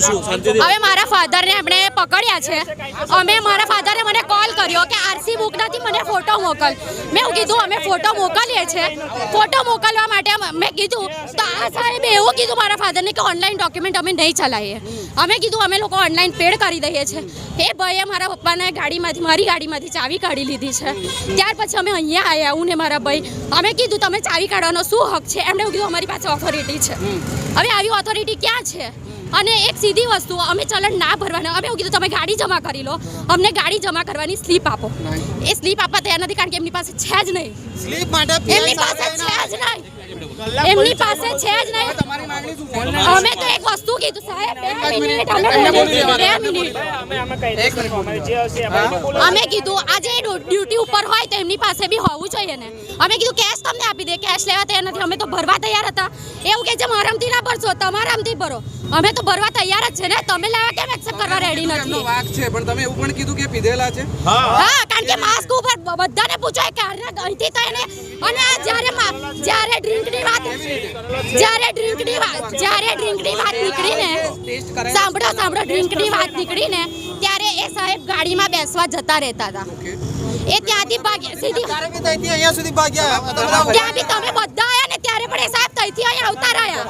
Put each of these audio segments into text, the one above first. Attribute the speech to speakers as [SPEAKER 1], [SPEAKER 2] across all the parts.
[SPEAKER 1] હવે મારા ફાધરને આપણે પકડ્યા છે. અમે મારા ફાધરે મને કોલ કર્યો કે આરસી બુક નથી મને ફોટો મોકલ. મેં કીધું અમે ફોટો મોકલીએ છીએ ફોટો મોકલવા માટે મેં કીધું તો આ સાહેબે એવું કીધું મારા ફાધરને કે ઓનલાઈન ડોક્યુમેન્ટ અમે નહીં ચલાવીએ. અમે કીધું અમે લોકો ઓનલાઈન પેડ કરી દઈએ છીએ એ ભાઈએ મારા પપ્પાને ગાડીમાંથી મારી ગાડીમાંથી ચાવી કાઢી લીધી છે. ત્યાર પછી અમે અહીંયા આવ્યા હું ને મારા ભાઈ. અમે કીધું તમે ચાવી કાઢવાનો શું હક છે? એમણે કીધું અમારી પાસે ઓથોરિટી છે. હવે આવી ઓથોરિટી ક્યાં છે? અને એક સીધી વસ્તુ અમે ચલણ ના ભરવાના અમે એવું કીધું તમે ગાડી જમા કરી લો. અમને ગાડી જમા કરવાની સ્લીપ આપો. એ સ્લીપ આપવા તૈયાર નથી કારણ કે એમની પાસે છે જ નહીં.
[SPEAKER 2] સ્લીપ માટે
[SPEAKER 1] એમની પાસે છે જ નહીં. એમની પાસે છે જ નહીં.
[SPEAKER 2] તમારી માંગણી શું છે?
[SPEAKER 1] અમે તો એક વસ્તુ કીધું સાહેબ બે મિનિટ અમે
[SPEAKER 2] બોલી
[SPEAKER 1] બોલીએ. બે મિનિટ.
[SPEAKER 3] અમે અમે કહી દઈશું અમારે જે હશે અમે
[SPEAKER 1] અમે કીધું આજે ડ્યુટી ઉપર હોય તો એમની પાસે બી હોવું જોઈએ ને. અમે કીધું કેશ તમને આપી દે કેશ લેવા તૈયાર નથી. અમે તો ભરવા તૈયાર હતા. એવું કે છે મારામથી ના ભરશો તમારામથી ભરો. અમે તો ભરવા તૈયાર જ છે ને. તમે લેવા કેમ એક્સેપ્ટ કરવા રેડી નથી?
[SPEAKER 2] વાક છે પણ તમે એવું પણ કીધું કે પીધેલા છે?
[SPEAKER 1] હા. કારણ કે માસ્ક ઉપર બધાને પૂછો કે આના અહીંથી તો એને અને આ જ્યારે જ્યારે જ્યારે ડ્રિંકની વાત જ્યારે ડ્રિંકની વાત નીકળીને સાંભળો સાંભળો ડ્રિંકની વાત નીકળીને ત્યારે એ સાહેબ ગાડીમાં બેસવા જતા રહેતા હતા. એ ત્યાંથી ભાગ્યા સીધી
[SPEAKER 4] અહીંયા સુધી ભાગ્યા.
[SPEAKER 1] ત્યાં બી તમે બધા આવ્યા ને ત્યારે પણ એ સાહેબ ત્યાંથી અહીંયા આવતા રહ્યા.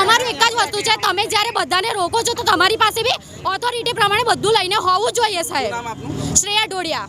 [SPEAKER 1] અમારું એક જ વસ્તુ છે તમે જ્યારે બધાને રોકો છો તો તમારી પાસે બી ઓથોરિટી પ્રમાણે બધું લઈને હોવું જોઈએ સાહેબ. શ્રેયા ડોડિયા.